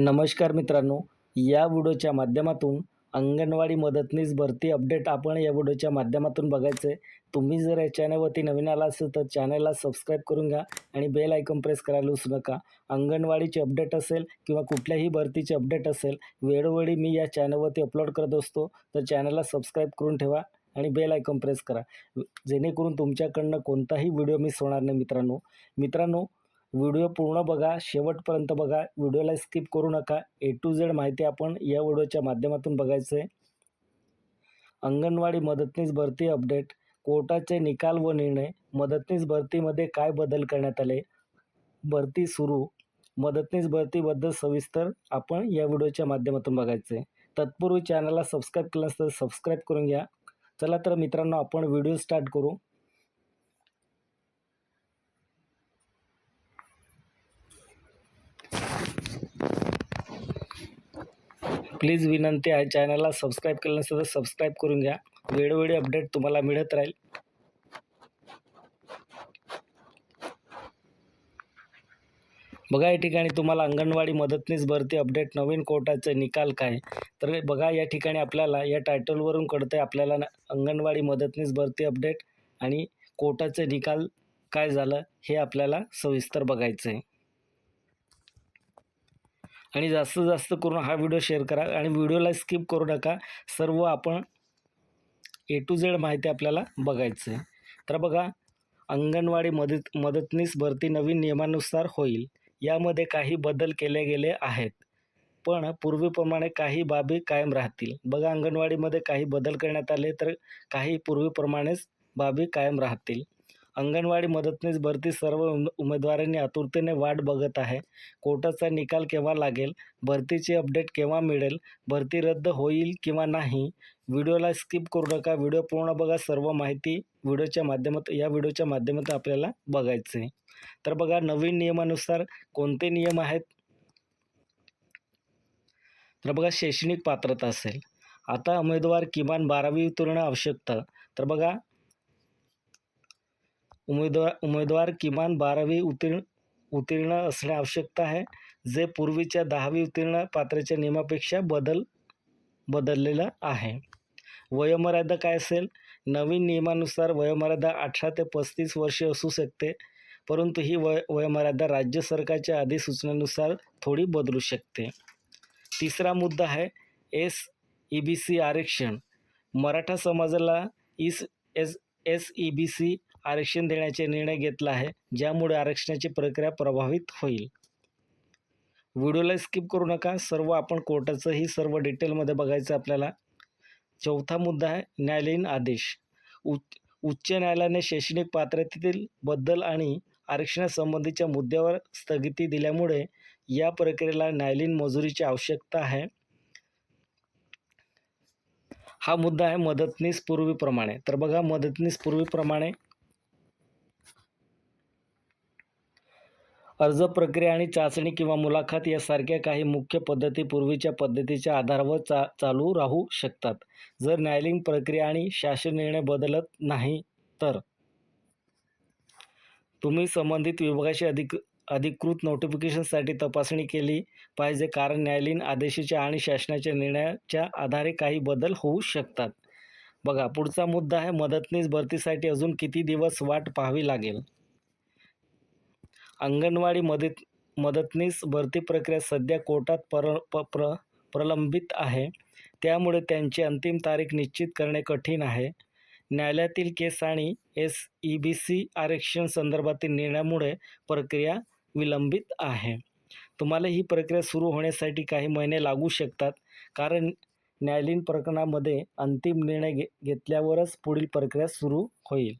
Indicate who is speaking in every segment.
Speaker 1: नमस्कार मित्रांनो या व्हिडिओच्या माध्यमातून अंगणवाडी मदतनीस भरती अपडेट आपण या व्हिडिओच्या माध्यमातून बघायचं आहे तुम्ही जर या चॅनलवरती नवीन आला असेल तर चॅनलला सबस्क्राईब करून घ्या आणि बेल आयकॉन प्रेस करायला विसरू नका. अंगणवाडीचे अपडेट असेल किंवा कुठल्याही भरतीचे अपडेट असेल वेळोवेळी मी या चॅनलवरती अपलोड करत असतो तर चॅनलला सबस्क्राईब करून ठेवा आणि बेल आयकॉन प्रेस करा. जेणेकरून तुमच्याकडनं कोणताही व्हिडिओ मिस होणार नाही मित्रांनो. मित्रांनो व्हिडिओ पूर्ण बघा शेवटपर्यंत बघा. व्हिडिओला स्किप करू नका. ए टू झेड माहिती आपण या व्हिडिओच्या माध्यमातून बघायचं आहे. अंगणवाडी मदतनीस भरती अपडेट. कोर्टाचे निकाल व निर्णय. मदतनीस भरतीमध्ये काय बदल करण्यात आले? भरती सुरू. मदतनीस भरतीबद्दल सविस्तर आपण या व्हिडिओच्या माध्यमातून बघायचं आहे. तत्पूर्वी चॅनलला सबस्क्राईब केलं तर सबस्क्राईब करून घ्या. चला तर मित्रांनो आपण व्हिडिओ स्टार्ट करू. प्लीज विनंती आहे. चॅनलला सबस्क्राईब केलं नसेल तर सबस्क्राईब करून घ्या. वेळोवेळी अपडेट तुम्हाला मिळत राहील. बघा या ठिकाणी तुम्हाला अंगणवाडी मदतनीस भरती अपडेट नवीन कोर्टाचे निकाल काय? तर बघा या ठिकाणी आपल्याला या टायटलवरून कळतं आहे आपल्याला ना अंगणवाडी मदतनीस भरती अपडेट आणि कोर्टाचे निकाल काय झालं हे आपल्याला सविस्तर बघायचं आहे आणि जास्तीत जास्त करून हा व्हिडिओ शेअर करा आणि व्हिडिओला स्किप करू नका. सर्व आपण ए टू झेड माहिती आपल्याला बघायचं आहे तर बघा अंगणवाडी मदत मदतनीस भरती नवीन नियमानुसार होईल. यामध्ये काही बदल केले गेले आहेत. पण पूर्वीप्रमाणे काही बाबी कायम राहतील. बघा अंगणवाडीमध्ये काही बदल करण्यात आले तर काही पूर्वीप्रमाणेच बाबी कायम राहतील. अंगणवाडी मदतनीस भरती सर्व उम उमेदवारांनी आतुरतेने वाट बघत आहे. कोर्टाचा निकाल केव्हा लागेल? भरतीची अपडेट केव्हा मिळेल? भरती रद्द होईल किंवा नाही? व्हिडिओला स्किप करू नका. व्हिडिओ पूर्ण बघा. सर्व माहिती व्हिडिओच्या माध्यमातून या व्हिडिओच्या माध्यमातून आपल्याला बघायचं आहे. तर बघा नवीन नियमानुसार कोणते नियम आहेत? तर बघा शैक्षणिक पात्रता असेल. आता उमेदवार किमान बारावी उत्तीर्ण आवश्यकता. तर बघा उमेदवार उमेदवार किमान बारावी उत्तीर्ण उत्तीर्ण असणे आवश्यकता आहे जे पूर्वीच्या दहावी उत्तीर्ण पात्रच्या नियमापेक्षा बदल बदललेलं आहे. वयोमर्यादा काय असेल? नवीन नियमानुसार वयोमर्यादा अठरा ते पस्तीस वर्षे असू शकते परंतु ही वय वयोमर्यादा राज्य सरकारच्या अधिसूचनेनुसार थोडी बदलू शकते. तिसरा मुद्दा आहे एस ई बी सी आरक्षण. मराठा समाजाला इस S S E B C आरक्षण देण्याचे निर्णय घेतला आहे ज्यामुळे आरक्षणाची प्रक्रिया प्रभावित होईल. व्हिडिओला स्किप करू नका. सर्व आपण कोर्टाचंही सर्व डिटेलमध्ये बघायचं आपल्याला. चौथा मुद्दा आहे न्यायालयीन आदेश. उच्च उच्च न्यायालयाने शैक्षणिक पात्रतेतील बद्दल आणि आरक्षणासंबंधीच्या मुद्द्यावर स्थगिती दिल्यामुळे या प्रक्रियेला न्यायालयीन मंजुरीची आवश्यकता आहे. हा मुद्दा आहे मदतनीस पूर्वीप्रमाणे. तर बघा मदतनीस पूर्वीप्रमाणे अर्ज प्रक्रिया आणि चाचणी किंवा मुलाखत यासारख्या काही मुख्य पद्धती पूर्वीच्या पद्धतीच्या आधारावर चा चालू राहू शकतात. जर न्यायालयीन प्रक्रिया आणि शासन निर्णय बदलत नाही तर? तुम्ही संबंधित विभागाशी अधिक अधिकृत नोटिफिकेशनसाठी तपासणी केली पाहिजे कारण न्यायालयीन आदेशाच्या आणि शासनाच्या निर्णयाच्या आधारे काही बदल होऊ शकतात. बघा पुढचा मुद्दा आहे मदतनीस भरतीसाठी अजून किती दिवस वाट पाहावी लागेल? अंगणवाडी मदत मदतनीस भरती प्रक्रिया सध्या कोर्टात पर प प्र प्रलंबित आहे. त्यामुळे त्यांची अंतिम तारीख निश्चित करणे कठीण आहे. न्यायालयातील केस आणि एस ई बी सी आरक्षण संदर्भातील निर्णयामुळे प्रक्रिया विलंबित आहे. तुम्हाला ही प्रक्रिया सुरू होण्यासाठी काही महिने लागू शकतात कारण न्यायालयीन प्रकरणामध्ये अंतिम निर्णय घे घेतल्यावरच पुढील प्रक्रिया सुरू होईल.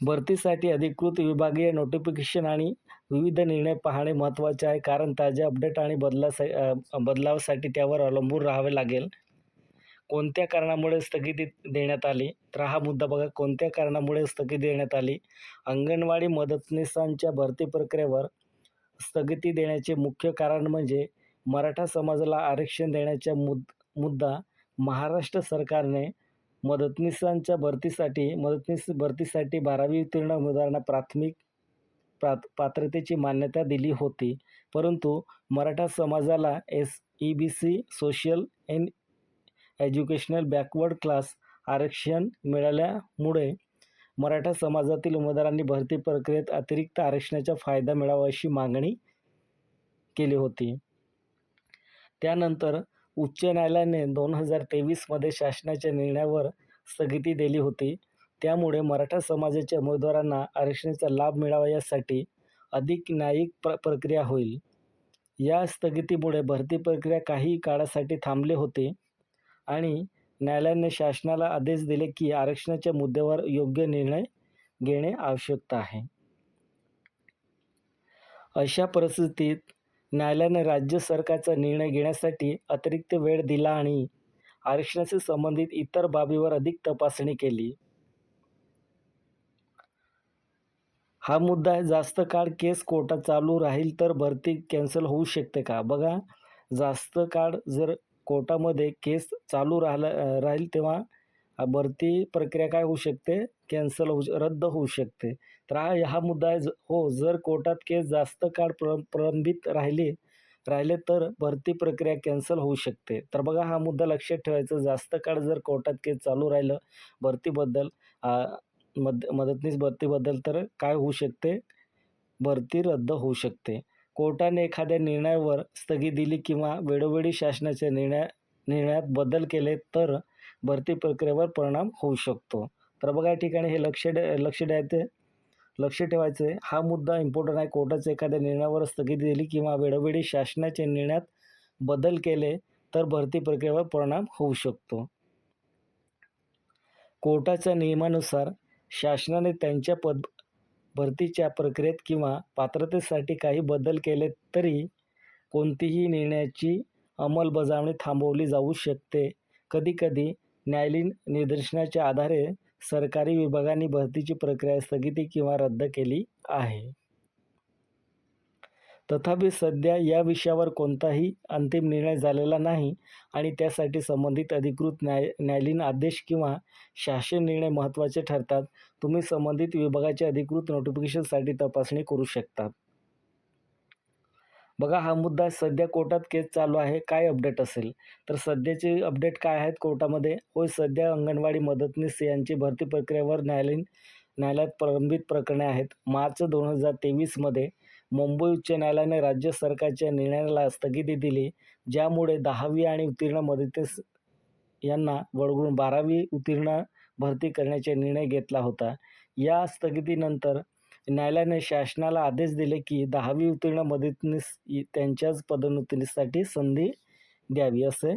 Speaker 1: भरतीसाठी अधिकृत विभागीय नोटिफिकेशन आणि विविध निर्णय पाहणे महत्त्वाचे आहे. कारण ताज्या अपडेट आणि बदलासा बदलावासाठी त्यावर अवलंबून राहावे लागेल. कोणत्या कारणामुळे स्थगिती देण्यात आली? तर हा मुद्दा बघा. कोणत्या कारणामुळे स्थगिती देण्यात आली? अंगणवाडी मदतनीसांच्या भरती प्रक्रियेवर स्थगिती देण्याचे मुख्य कारण म्हणजे मराठा समाजाला आरक्षण देण्याचा मुद मुद्दा महाराष्ट्र सरकारने मदतनीसांच्या भरतीसाठी मदतनीस भरतीसाठी बारावी उत्तीर्ण उमेदवारांना प्राथमिक प्रात पात्रतेची मान्यता दिली होती. परंतु मराठा समाजाला S E B C social and educational backward class आरक्षण मिळाल्यामुळे मराठा समाजातील उमेदवारांनी भरती प्रक्रियेत अतिरिक्त आरक्षणाचा फायदा मिळावा अशी मागणी केली होती. त्यानंतर उच्च न्यायालयाने दोन हजार तेवीसमध्ये शासनाच्या निर्णयावर स्थगिती दिली होती. त्यामुळे मराठा समाजाच्या उमेदवारांना आरक्षणाचा लाभ मिळावा यासाठी अधिक न्यायिक प्र प्रक्रिया होईल. या स्थगितीमुळे भरती प्रक्रिया काही काळासाठी थांबले होते आणि न्यायालयाने शासनाला आदेश दिले की आरक्षणाच्या मुद्द्यावर योग्य निर्णय घेणे आवश्यक आहे. अशा परिस्थितीत न्यायालयाने राज्य सरकारचा निर्णय घेण्यासाठी अतिरिक्त वेळ दिला आणि आरक्षणाशी संबंधित इतर बाबीवर अधिक तपासणी केली. हा मुद्दा आहे जास्त काळ केस कोर्टात चालू राहील तर भरती कॅन्सल होऊ शकते का? बघा जास्त काळ जर कोर्टामध्ये केस चालू राहिला राहील तेव्हा भरती प्रक्रिया काय होऊ शकते? कॅन्सल होऊ रद्द होऊ शकते. तर हा मुद्दा आहे. ज- हो जर कोर्टात केस जास्त काळ प्र प्रलंबित राहिले राहिले तर भरती प्रक्रिया कॅन्सल होऊ शकते. तर बघा हा मुद्दा लक्षात ठेवायचा. जास्त काळ जर कोर्टात केस चालू राहिलं भरतीबद्दल मद मदतनीस भरतीबद्दल तर काय होऊ शकते? भरती रद्द होऊ शकते. कोर्टाने एखाद्या निर्णयावर स्थगिती दिली किंवा वेळोवेळी शासनाच्या निर्णया निर्णयात बदल केले तर भरती प्रक्रियेवर परिणाम होऊ शकतो. तर बघा या ठिकाणी हे लक्ष लक्ष द्यायचे लक्ष ठेवायचं आहे हा मुद्दा इम्पॉर्टंट आहे. कोर्टाच्या एखाद्या निर्णयावर स्थगिती दिली किंवा वेळोवेळी शासनाच्या निर्णयात बदल केले तर भरती प्रक्रियेवर परिणाम होऊ शकतो. कोर्टाच्या नियमानुसार शासनाने त्यांच्या पद भरतीच्या प्रक्रियेत किंवा पात्रतेसाठी काही बदल केले तरी कोणतीही निर्णयाची अंमलबजावणी थांबवली जाऊ शकते. कधीकधी न्यायालयीन निदर्शनाच्या आधारे सरकारी विभागांनी भरतीची प्रक्रिया स्थगिती किंवा रद्द केली आहे. तथापि सध्या या विषयावर कोणताही अंतिम निर्णय झालेला नाही आणि त्यासाठी संबंधित अधिकृत न्याय न्यायालयीन आदेश किंवा शासन निर्णय महत्त्वाचे ठरतात. तुम्ही संबंधित विभागाच्या अधिकृत नोटिफिकेशनसाठी तपासणी करू शकतात बघा हा मुद्दा सध्या कोर्टात केस चालू आहे. काय अपडेट असेल? तर सध्याचे अपडेट काय आहेत कोर्टामध्ये? होय सध्या अंगणवाडी मदतनीस यांची भरती प्रक्रियेवर न्यायालयीन न्यायालयात प्रलंबित प्रकरणे आहेत. मार्च दोन हजार तेवीसमध्ये मुंबई उच्च न्यायालयाने राज्य सरकारच्या निर्णयाला स्थगिती दिली ज्यामुळे दहावी आणि उत्तीर्ण मदतीस यांना वळवून बारावी उत्तीर्ण भरती करण्याचा निर्णय घेतला होता. या स्थगितीनंतर न्यायालयाने शासनाला आदेश दिले की दहावी उत्तीर्ण मदतनीस त्यांच्याच पदोन्नतीसाठी संधी द्यावी असे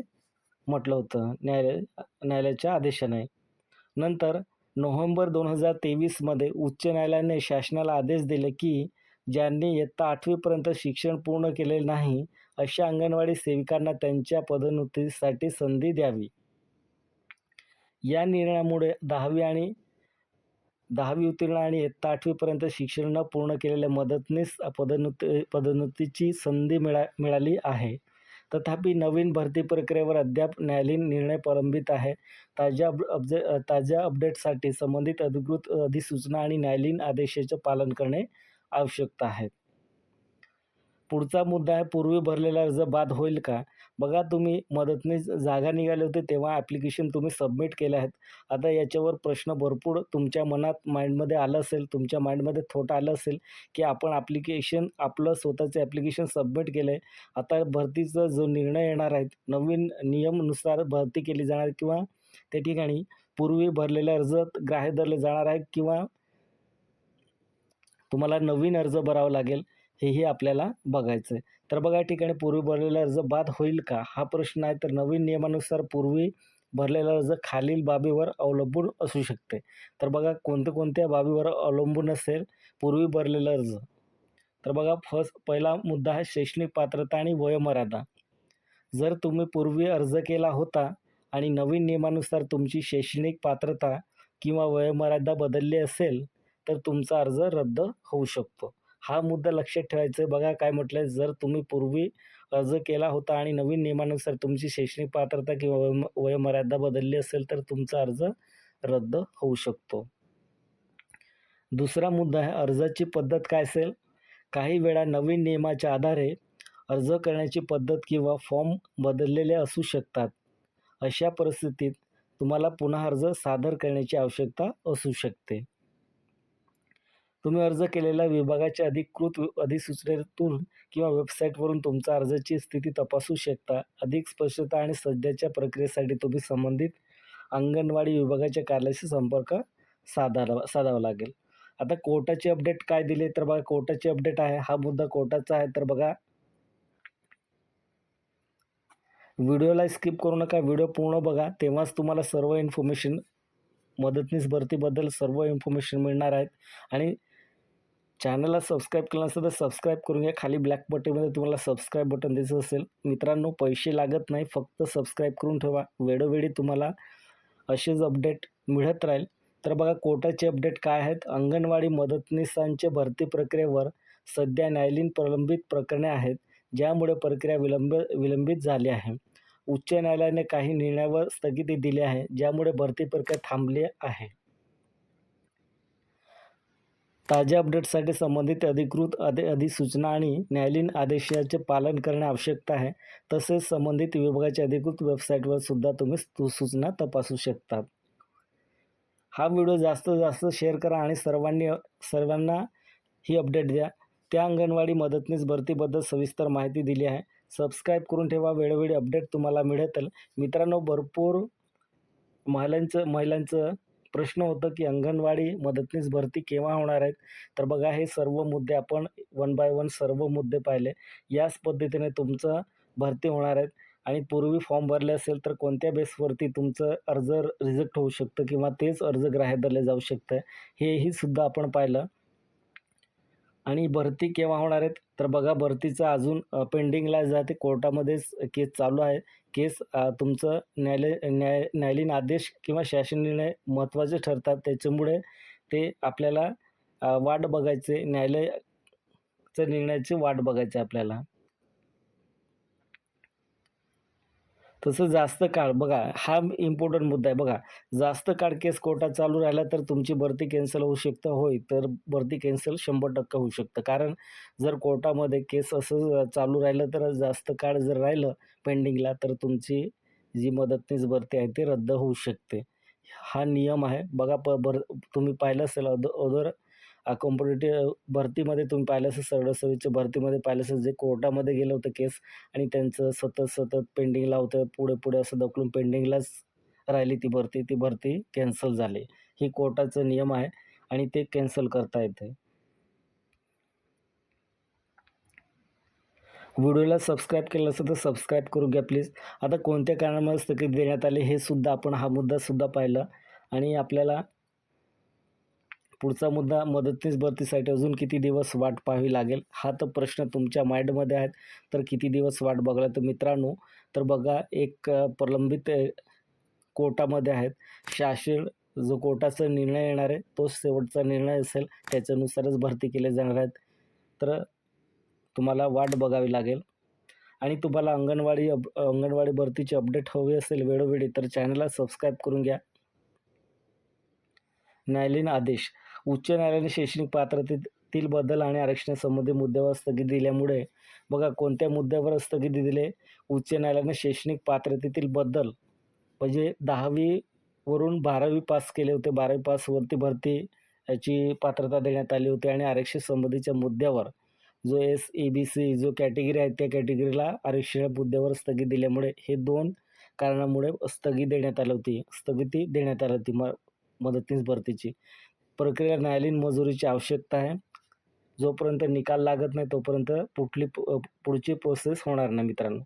Speaker 1: म्हटलं होतं न्यायालय न्यायालयाच्या आदेशाने. नंतर नोव्हेंबर दोन हजार तेवीसमध्ये उच्च न्यायालयाने शासनाला आदेश दिले की ज्यांनी इयत्ता आठवीपर्यंत शिक्षण पूर्ण केले नाही अशा अंगणवाडी सेविकांना त्यांच्या पदोन्नतीसाठी संधी द्यावी. या निर्णयामुळे दहावी आणि दहावी उत्तीर्ण आणि इयत्ता आठवीपर्यंत शिक्षण न पूर्ण केलेल्या मदतनीस पदोन्नती पदोन्नतीची संधी मिळा मिळाली आहे. तथापि नवीन भरती प्रक्रियेवर अद्याप न्यायालयीन निर्णय प्रलंबित आहे. ताज्या अप अपजे ताज्या अपडेटसाठी संबंधित अधिकृत अधिसूचना आणि न्यायालयीन आदेशाचे पालन करणे आवश्यकता आहे. पुढचा मुद्दा आहे पूर्वी भरलेला अर्ज बाद होईल का? बघा तुम्ही मदतनीस जागा निघाले होते तेव्हा ॲप्लिकेशन तुम्ही सबमिट केले आहेत. आता याच्यावर प्रश्न भरपूर तुमच्या मनात माइंडमध्ये आलं असेल तुमच्या माइंडमध्ये थोट आलं असेल की आपण ॲप्लिकेशन आपलं स्वतःचे ॲप्लिकेशन सबमिट केलं आहे आता भरतीचा जो निर्णय येणार आहेत नवीन नियमनुसार भरती केली जाणार किंवा त्या ठिकाणी पूर्वी भरलेले अर्ज ग्राह्य धरले जाणार आहेत किंवा तुम्हाला नवीन अर्ज भरावा लागेल. हेही आपल्याला बघायचं आहे तर बघा या ठिकाणी पूर्वी भरलेला अर्ज बाद होईल का? हा प्रश्न आहे तर नवीन नियमानुसार पूर्वी भरलेला अर्ज खालील बाबीवर अवलंबून असू शकते. तर बघा कोणत्या कोणत्या बाबीवर अवलंबून असेल पूर्वी भरलेला अर्ज? तर बघा फर्स्ट पहिला मुद्दा आहे शैक्षणिक पात्रता आणि वयोमर्यादा. जर तुम्ही पूर्वी अर्ज केला होता आणि नवीन नियमानुसार तुमची शैक्षणिक पात्रता किंवा वयोमर्यादा बदलली असेल तर तुमचा अर्ज रद्द होऊ शकतो. हा मुद्दा लक्षात ठेवायचा. बघा काय म्हटलं आहे जर तुम्ही पूर्वी अर्ज केला होता आणि नवीन नियमानुसार तुमची शैक्षणिक पात्रता किंवा वयोम वयोमर्यादा बदलली असेल तर तुमचा अर्ज रद्द होऊ शकतो. दुसरा मुद्दा आहे अर्जाची पद्धत काय असेल? काही वेळा नवीन नियमाच्या आधारे अर्ज करण्याची पद्धत किंवा फॉर्म बदललेले असू शकतात. अशा परिस्थितीत तुम्हाला पुन्हा अर्ज सादर करण्याची आवश्यकता असू शकते. तुम्ही अर्ज केलेल्या विभागाच्या अधिकृत अधिसूचनेतून किंवा वेबसाईटवरून तुमचा अर्जाची स्थिती तपासू शकता. अधिक स्पष्टता आणि सध्याच्या प्रक्रियेसाठी तुम्ही संबंधित अंगणवाडी विभागाच्या कार्यालयाशी संपर्क साधावा साधावा लागेल. आता कोर्टाचे अपडेट काय दिले तर बघा कोर्टाचे अपडेट आहे. हा मुद्दा कोर्टाचा आहे. तर बघा. व्हिडिओला स्किप करू नका. व्हिडिओ पूर्ण बघा. तेव्हाच तुम्हाला सर्व इन्फॉर्मेशन मदतनीस भरतीबद्दल सर्व इन्फॉर्मेशन मिळणार आहेत. आणि चॅनलला सबस्क्राईब केलं नसेल तर सबस्क्राईब करून घ्या. खाली ब्लॅक बटनमध्ये तुम्हाला सबस्क्राईब बटन द्यायचं असेल. मित्रांनो पैसे लागत नाही फक्त सबस्क्राईब करून ठेवा. वेळोवेळी तुम्हाला असेच अपडेट मिळत राहील. तर बघा कोर्टाचे अपडेट काय आहेत? अंगणवाडी मदतनीसांच्या भरती प्रक्रियेवर सध्या न्यायालयीन प्रलंबित प्रकरणे आहेत ज्यामुळे प्रक्रिया विलंब विलंबित झाली आहे. उच्च न्यायालयाने काही निर्णयावर स्थगिती दिली आहे ज्यामुळे भरती प्रक्रिया थांबली आहे. ताज्या अपडेटसाठी संबंधित अधिकृत अधि अधिसूचना आणि न्यायालयीन आदेशाचे पालन करणे आवश्यक आहे. तसेच संबंधित विभागाच्या अधिकृत वेबसाईटवर सुद्धा तुम्ही सु- सूचना तपासू शकता. हा व्हिडिओ जास्तीत जास्त शेअर करा आणि सर्वांनी सर्वांना ही अपडेट द्या. त्या अंगणवाडी मदतनीस भरतीबद्दल सविस्तर माहिती दिली आहे. सबस्क्राईब करून ठेवा. वेळोवेळी अपडेट तुम्हाला मिळेल. मित्रांनो भरपूर महिलांचं महिलांचं प्रश्न होतं की अंगणवाडी मदतनीस भरती केव्हा होणार आहेत? तर बघा हे सर्व मुद्दे आपण वन बाय वन सर्व मुद्दे पाहिले. याच पद्धतीने तुमचं भरती होणार आहेत. आणि पूर्वी फॉर्म भरले असेल तर कोणत्या बेसवरती तुमचं अर्ज रिजेक्ट होऊ शकतं किंवा तेच अर्ज ग्राह्य धरले जाऊ शकतं? हेही सुद्धा आपण पाहिलं. आणि भरती केव्हा होणार आहेत? तर बघा भरतीचं अजून पेंडिंगला जाते कोर्टामध्येच केस चालू आहे. केस तुमचं न्यायालय न्याय न्यायालयीन आदेश किंवा शासन निर्णय महत्त्वाचे ठरतात. त्याच्यामुळे ते आपल्याला वाट बघायचे. न्यायालयाच्या निर्णयाची वाट बघायची आपल्याला. तसं जास्त काळ बघा हा इम्पॉर्टंट मुद्दा आहे. बघा जास्त काळ केस कोर्टात चालू राहिला तर तुमची भरती कॅन्सल होऊ शकतं. होय तर भरती कॅन्सल शंभर टक्के होऊ शकतं. कारण जर कोर्टामध्ये केस असं चालू राहिलं तर जास्त काळ जर राहिलं पेंडिंगला तर तुमची जी मदतनीस भरती आहे ती रद्द होऊ शकते. हा नियम आहे. बघा प भर तुम्ही पाहिलं असेल अदर अदर कॉम्पिटेटिव्ह भरतीमध्ये तुम्ही पाहिलं असेल सरळसवीच्या भरतीमध्ये पाहिलं असेल जे कोर्टामध्ये गेलं होतं केस आणि त्यांचं सतत सतत पेंडिंगला होतं पुढे पुढे असं ढकलून पेंडिंगलाच राहिली ती भरती ती भरती कॅन्सल झाली. ही कोर्टाचा नियम आहे आणि ते कॅन्सल करता येते व्हिडिओला सबस्क्राईब केलं असेल तर सबस्क्राईब करून घ्या प्लीज आता कोणत्या कारणामुळे स्थगित देण्यात आले हे सुद्धा आपण हा मुद्दासुद्धा पाहिला आणि आपल्याला पुढचा मुद्दा मदतनीस भरतीसाठी अजून किती दिवस वाट पाहावी लागेल? हा तर प्रश्न तुमच्या माइंडमध्ये आहेत. तर किती दिवस वाट बघला तर मित्रांनो तर बघा एक प्रलंबित कोटामध्ये कोर्टामध्ये आहेत. शासन जो कोर्टाचा निर्णय येणार आहे तोच शेवटचा निर्णय असेल. त्याच्यानुसारच भरती केले जाणार आहेत. तर तुम्हाला वाट बघावी लागेल. आणि तुम्हाला अंगणवाडी अप अंगणवाडी भरतीची अपडेट हवी असेल वेळोवेळी तर चॅनलला सबस्क्राईब करून घ्या. न्यायालयीन आदेश. उच्च न्यायालयाने शैक्षणिक पात्रतेतील बदल आणि आरक्षणासंबंधी मुद्द्यावर स्थगिती दिल्यामुळे बघा कोणत्या मुद्द्यावर स्थगिती दिले? उच्च न्यायालयाने शैक्षणिक पात्रतेतील बदल म्हणजे दहावीवरून बारावी पास केले होते. बारावी पासवरती भरती याची पात्रता देण्यात आली होती आणि आरक्षण संबंधीच्या मुद्द्यावर जो एस ए बी सी जो कॅटेगरी आहे त्या कॅटेगरीला आरक्षण मुद्द्यावर स्थगित दिल्यामुळे हे दोन कारणामुळे स्थगित देण्यात आली होती. स्थगिती देण्यात आली होती म मदतीस भरतीची. प्रक्रिया न्यायालयीन मंजुरीची आवश्यकता आहे. जोपर्यंत निकाल लागत नाही तोपर्यंत पुढली पुढची प्रोसेस होणार नाही मित्रांनो.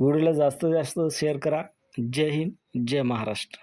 Speaker 1: व्हिडिओला जास्तीत जास्त शेअर करा. जय हिंद जय महाराष्ट्र.